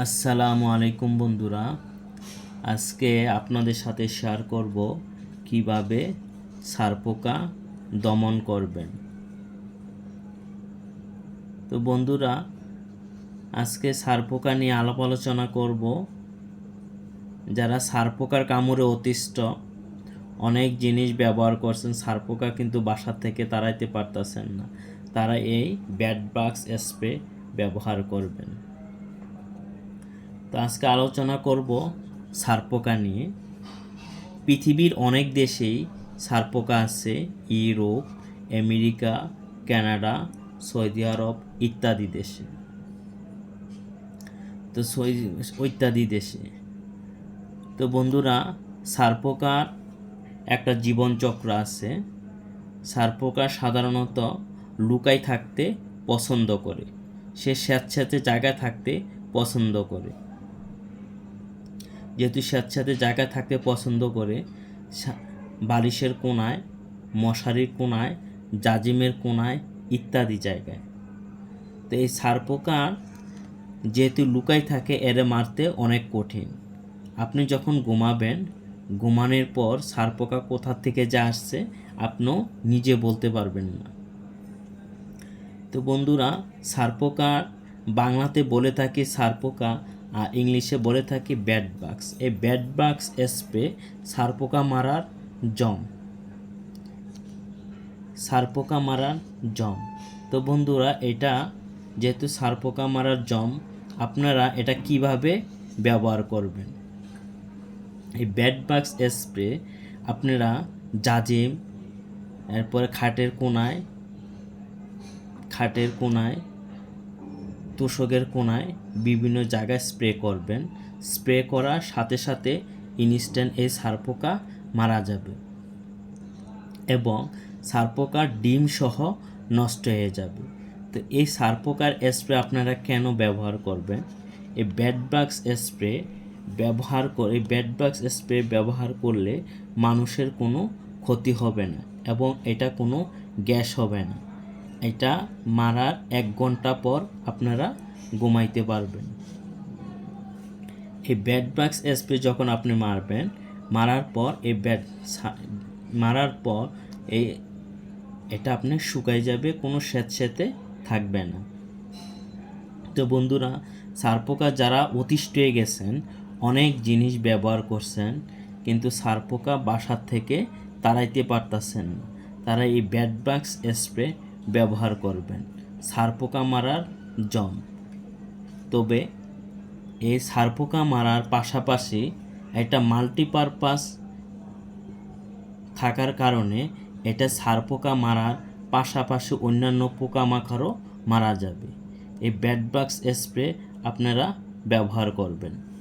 আসসালামু আলাইকুম বন্ধুরা। আজকে আপনাদের সাথে শেয়ার করব কীভাবে সারপোকা দমন করবেন। তো বন্ধুরা, আজকে সারপোকা নিয়ে আলাপ আলোচনা করব। যারা সারপোকার কামড়ে অতিষ্ঠ, অনেক জিনিস ব্যবহার করছেন, সারপোকা কিন্তু বাসা থেকে তাড়াইতে পারতেছেন না। তারা এই ব্যাড বাক্স স্প্রে ব্যবহার করবেন। তো আজকে আলোচনা করব সারপোকা নিয়ে। পৃথিবীর অনেক দেশেই সারপোকা আছে, Europe, America, Canada, Saudi Arab ইত্যাদি দেশে। তো ইত্যাদি দেশে। তো বন্ধুরা, সারপোকার একটা জীবনচক্র আছে। সারপোকা সাধারণত লুকাই থাকতে পছন্দ করে। সে স্যাঁতস্যাঁতে জায়গায় থাকতে পছন্দ করে। যেহেতু স্যাঁতস্যাঁতে জায়গায় থাকতে পছন্দ করে বালিশের কোনায় মশারির কোনায় জাজিমের কোনায় ইত্যাদি জায়গায়। তো এই সারপোকার যেহেতু লুকাই থাকে, এরে মারতে অনেক কঠিন। আপনি যখন ঘুমাবেন, ঘুমানোর পর সারপোকা কোথা থেকে যা আসছে, আপনিও নিজে বলতে পারবেন না। তো বন্ধুরা, সারপোকার, বাংলাতে বলে থাকে সারপোকা ইংলিশে বলে থাকি ব্যাড বাক্স এই ব্যাড বাক্স স্প্রে সারপোকা মারার জম। সারপোকা মারার জম। তো বন্ধুরা, এটা যেহেতু সারপোকা মারার জম, আপনারা এটা কীভাবে ব্যবহার করবেন? এই ব্যাড বাক্স স্প্রে আপনারা জাজিম, এরপরে খাটের কোনায় খাটের কোনায় তোষকের কোনায় বিভিন্ন জায়গায় স্প্রে করবেন। স্প্রে করার সাথে সাথে ইনস্ট্যান্ট এই সারপোকা মারা যাবে এবং সারপোকার ডিম সহ নষ্ট হয়ে যাবে। তো এই সারপোকার স্প্রে আপনারা কেন ব্যবহার করবেন? এই ব্যাড বাক্স স্প্রে ব্যবহার করে ব্যাড বাক্স স্প্রে ব্যবহার করলে মানুষের কোনো ক্ষতি হবে না এবং এটা কোনো গ্যাস হবে না। এটা মারার এক ঘণ্টা পর আপনারা ঘুমাইতে পারবেন। এই ব্যাড বাক্স স্প্রে যখন আপনি মারবেন, মারার পর এই ব্যাড মারার পর এই, এটা আপনি শুকাই যাবে, কোনো স্যাঁতস্যাঁতে থাকবে না। তো বন্ধুরা, সারপোকা যারা অতিষ্ঠ হয়ে গেছেন, অনেক জিনিস ব্যবহার করছেন, কিন্তু সারপোকা বাসার থেকে তাড়াইতে পারতেছেন না। তারা এই ব্যাড বাক্স স্প্রে ব্যবহার করবেন। সারপোকা মারার জম তবে এই সারপোকা মারার পাশাপাশি একটা মাল্টিপারপাস থাকার কারণে এটা সারপোকা মারার পাশাপাশি অন্যান্য পোকামাকড়ও মারা যাবে। এই ব্যাড বাক্স স্প্রে আপনারা ব্যবহার করবেন।